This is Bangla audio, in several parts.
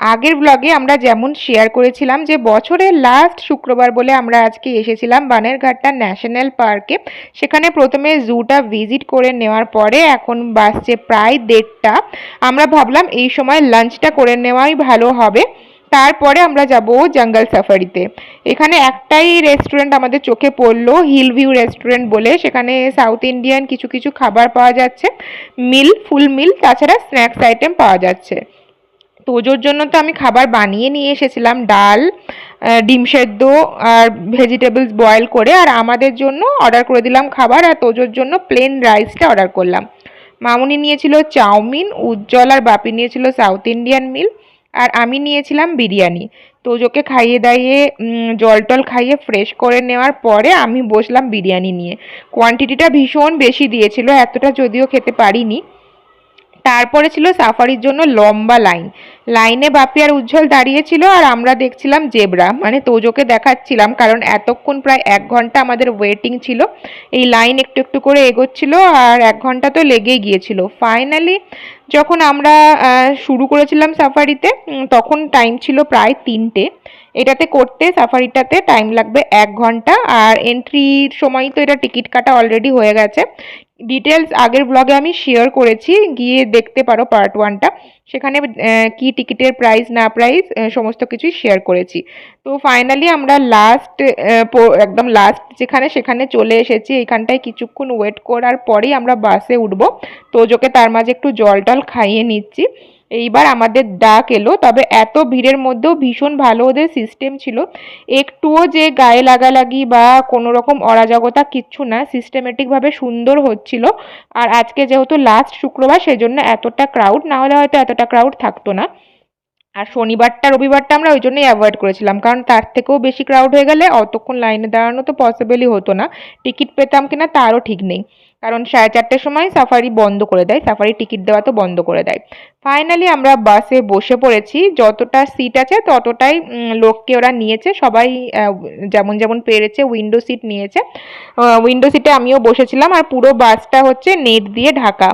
আগের ব্লগে আমরা যেমন শেয়ার করেছিলাম যে বছরের লাস্ট শুক্রবার বলে আমরা আজকে এসেছিলাম বানেরঘাটটা ন্যাশনাল পার্কে সেখানে প্রথমে জুটা ভিজিট করে নেওয়ার পরে এখন বাসছে প্রায় দেড়টা। আমরা ভাবলাম এই সময় লাঞ্চটা করে নেওয়াই ভালো হবে। তারপরে আমরা যাব জঙ্গল সাফারিতে এখানে একটাই রেস্টুরেন্ট আমাদের চোখে পড়ল হিল ভিউ রেস্টুরেন্ট বলে। সেখানে সাউথ ইন্ডিয়ান কিছু কিছু খাবার পাওয়া যাচ্ছে মিল ফুল মিল তাছাড়া স্ন্যাক্স আইটেম পাওয়া যাচ্ছে। তোজোর জন্য তো আমি খাবার বানিয়ে নিয়ে এসেছিলাম, ডাল ডিম সেদ্ধ আর ভেজিটেবলস বয়েল করে আর আমাদের জন্য অর্ডার করে দিলাম খাবার আর তোজোর জন্য প্লেন রাইসটা অর্ডার করলাম। মামুনি নিয়েছিল চাউমিন, উজ্জ্বল আর বাপি নিয়েছিল সাউথ ইন্ডিয়ান মিল আর আমি নিয়েছিলাম বিরিয়ানি। তোজোকে খাইয়ে দাইয়ে জল টল খাইয়ে ফ্রেশ করে নেওয়ার পরে আমি বসলাম বিরিয়ানি নিয়ে। কোয়ান্টিটিটা ভীষণ বেশি দিয়েছিল, এতটা যদিও খেতে পারিনি। তারপরে ছিল সাফারির জন্য লম্বা লাইন। লাইনে বাপি আর উজ্জ্বল দাঁড়িয়েছিল আর আমরা দেখছিলাম জেব্রা। মানে তোজোকে দেখাচ্ছিলাম কারণ এতক্ষণ প্রায় এক ঘণ্টা আমাদের ওয়েটিং ছিল। এই লাইন একটু একটু করে এগোচ্ছিল আর এক ঘণ্টা তো লেগেই গিয়েছিল। ফাইনালি যখন আমরা শুরু করেছিলাম সাফারিতে তখন টাইম ছিল প্রায় তিনটে। এটাতে করতে, সাফারিটাতে টাইম লাগবে এক ঘণ্টা। আর এন্ট্রির সময় তো এটা টিকিট কাটা অলরেডি হয়ে গেছে। ডিটেলস আগের ব্লগে আমি শেয়ার করেছি, গিয়ে দেখতে পারো পার্ট ওয়ানটা সেখানে কি টিকিটের প্রাইস না প্রাইস সমস্ত কিছুই শেয়ার করেছি। তো ফাইনালি আমরা লাস্ট একদম লাস্ট যেখানে, সেখানে চলে এসেছি। এইখানটায় কিছুক্ষণ ওয়েট করার পরেই আমরা বাসে উঠবো। তোজোকে তার মাঝে একটু জল টল খাইয়ে নিচ্ছি। এইবার আমাদের ডাক এলো, তবে এত ভিড়ের মধ্যেও ভীষণ ভালো ওদের সিস্টেম ছিল। একটুও যে গায়ে লাগালাগি বা কোনো রকম অরাজকতা কিচ্ছু না সিস্টেমেটিকভাবে সুন্দর হচ্ছিল। আর আজকে যেহেতু লাস্ট শুক্রবার, সেজন্য এতটা ক্রাউড না হলে হয়তো এতটা ক্রাউড থাকতো না। আর শনিবারটা, রবিবারটা আমরা ওই জন্যই অ্যাভয়েড করেছিলাম। কারণ তার থেকেও বেশি ক্রাউড হয়ে গেলে অতক্ষণ লাইনে দাঁড়ানো তো পসিবলই হতো না। টিকিট পেতাম কিনা তারও ঠিক নেই। কারণ সাড়ে চারটের সময় সাফারি বন্ধ করে দেয়। সাফারি টিকিট দেওয়া তো বন্ধ করে দেয়। ফাইনালি আমরা বাসে বসে পড়েছি। যতটা সিট আছে ততটাই লোককে ওরা নিয়েছে। সবাই যেমন যেমন পেরেছে উইন্ডো সিট নিয়েছে। উইন্ডো সিটে আমিও বসেছিলাম। আর পুরো বাসটা হচ্ছে নেট দিয়ে ঢাকা।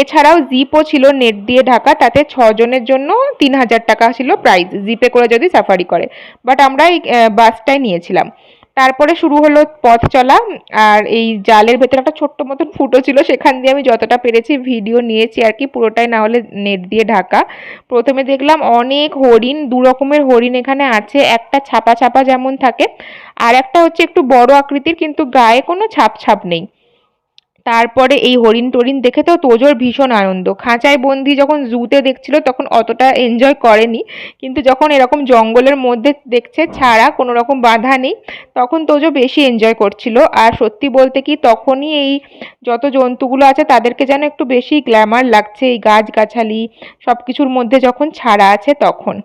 এছাড়াও জিপও ছিল নেট দিয়ে ঢাকা, তাতে ছজনের জন্য তিন হাজার টাকা ছিল প্রাইস জিপে করে যদি সাফারি করে। বাট আমরা এই বাসটাই নিয়েছিলাম। তারপরে শুরু হলো পথ চলা, আর এই জালের ভেতরে একটা ছোট্ট মতন ফুটো ছিল, সেখান দিয়ে আমি যতটা পেরেছি ভিডিও নিয়েছি আর কি, পুরোটাই না হলে নেট দিয়ে ঢাকা। প্রথমে দেখলাম অনেক হরিণ, দু রকমের হরিণ এখানে আছে, একটা ছাপা ছাপা যেমন থাকে, আর একটা হচ্ছে একটু বড় আকৃতির, কিন্তু গায়ে কোনো ছাপ ছাপ নেই। তারপরে এই হরিণ টরিণ দেখে তো তোজোর ভীষণ আনন্দ। খাঁচায় বন্দি যখন জুতে দেখছিল তখন অতটা এনজয় করেনি। কিন্তু যখন এরকম জঙ্গলের মধ্যে দেখছে ছাড়া, কোনো রকম বাধা নেই, তখন তোজো বেশি এনজয় করছিল। আর সত্যি বলতে কি, তখনই এই যত জন্তুগুলো আছে তাদেরকে যেন একটু বেশি গ্ল্যামার লাগছে। এই গাছগাছালি সব কিছুর মধ্যে যখন ছাড়া আছে তখন।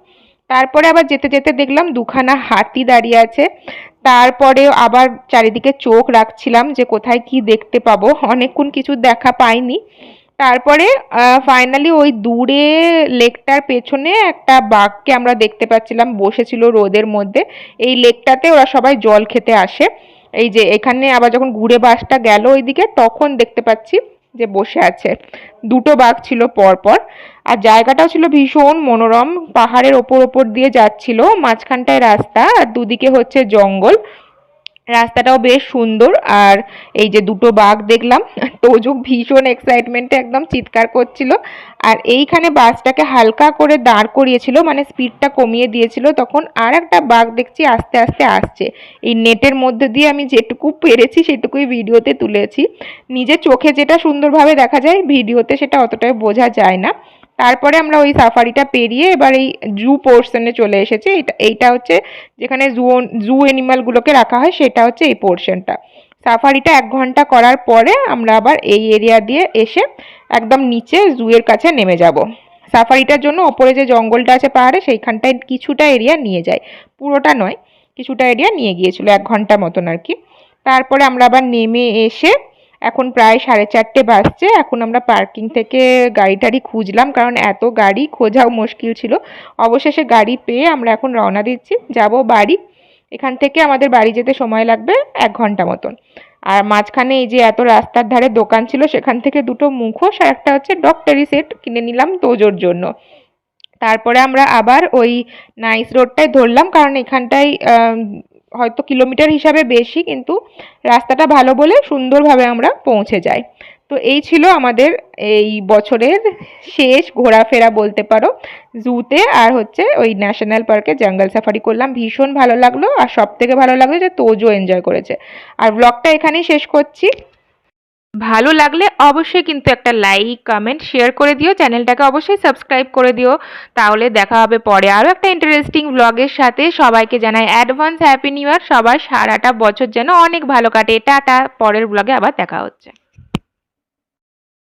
তারপরে আবার যেতে যেতে দেখলাম দুখানা হাতি দাঁড়িয়ে আছে। তারপরে আবার চারিদিকে চোখ রাখছিলাম যে কোথায় কি দেখতে পাবো। অনেকক্ষণ কিছু দেখা পাইনি। তারপরে ফাইনালি ওই দূরে লেকটার পেছনে একটা বাঘকে আমরা দেখতে পাচ্ছিলাম। বসেছিল রোদের মধ্যে। এই লেকটাতে ওরা সবাই জল খেতে আসে। এই যে এখানে আবার যখন ঘুরে বাসটা গেল ওইদিকে, তখন দেখতে পাচ্ছি যে বসে আছে। দুটো বাঘ ছিল পর পর আর জায়গাটাও ছিল ভীষণ মনোরম। পাহাড়ের ওপর ওপর দিয়ে যাচ্ছিল। মাঝখানটায় রাস্তা। আর দুদিকে হচ্ছে জঙ্গল। রাস্তাটাও বেশ সুন্দর আর এই যে দুটো বাঘ দেখলাম তোজো ভীষণ এক্সাইটমেন্টে একদম চিৎকার করছিল আর এইখানে বাসটাকে হালকা করে দাঁড় করিয়েছিল মানে স্পিডটা কমিয়ে দিয়েছিল, তখন আর একটা বাঘ দেখছি আস্তে আস্তে আসছে। এই নেটের মধ্যে দিয়ে আমি যেটুকু পেরেছি সেটুকুই ভিডিওতে তুলেছি। নিজের চোখে যেটা সুন্দরভাবে দেখা যায়, ভিডিওতে সেটা অতটাই বোঝা যায় না। তারপরে আমরা ওই সাফারিটা পেরিয়ে এবার এই জু পোর্শনে চলে এসেছি। এটা, এইটা হচ্ছে যেখানে জু জু অ্যানিমালগুলোকে রাখা হয়, সেটা হচ্ছে এই পোর্শনটা সাফারিটা এক ঘণ্টা করার পরে আমরা আবার এই এরিয়া দিয়ে এসে একদম নিচে জুয়ের কাছে নেমে যাব। সাফারিটার জন্য ওপরে যে জঙ্গলটা আছে পাহাড়ে, সেইখানটায় কিছুটা এরিয়া নিয়ে যায় পুরোটা নয়, কিছুটা এরিয়া নিয়ে গিয়েছিল, এক ঘণ্টা মতন আর কি। তারপরে আমরা আবার নেমে এসে এখন প্রায় সাড়ে চারটে বাজছে, এখন আমরা পার্কিং থেকে গাড়ি টাড়ি খুঁজলাম, কারণ এত গাড়ি খোঁজাও মুশকিল ছিল। অবশেষে গাড়ি পেয়ে আমরা এখন রওনা দিচ্ছি, যাব বাড়ি। এখান থেকে আমাদের বাড়ি যেতে সময় লাগবে এক ঘণ্টা মতন। আর মাঝখানে এই যে এত রাস্তার ধারে দোকান ছিল, সেখান থেকে দুটো মুখোশ আর একটা হচ্ছে ডক্টরি সেট কিনে নিলাম তোজোর জন্য। তারপরে আমরা আবার ওই নাইস রোডটাই ধরলাম, কারণ এখানটায় হয়তো কিলোমিটার হিসাবে বেশি, কিন্তু রাস্তাটা ভালো বলে সুন্দরভাবে আমরা পৌঁছে যাই। তো এই ছিল আমাদের এই বছরের শেষ ঘোরাফেরা বলতে পারো। জুতে আর হচ্ছে ওই ন্যাশনাল পার্কে জঙ্গল সাফারি করলাম। ভীষণ ভালো লাগল আর সব থেকে ভালো লাগল যে তোজও এনজয় করেছে। আর ব্লগটা এখানেই শেষ করছি। ভালো লাগলে অবশ্যই কিন্তু একটা লাইক কমেন্ট শেয়ার করে দিও। চ্যানেলটাকে অবশ্যই সাবস্ক্রাইব করে দিও। তাহলে দেখা হবে পরে আরও একটা ইন্টারেস্টিং ব্লগের সাথে। সবাইকে জানাই অ্যাডভান্স হ্যাপি নিউ ইয়ার সবার সারাটা বছর যেন অনেক ভালো কাটে। টাটা। পরের ব্লগে আবার দেখা হচ্ছে।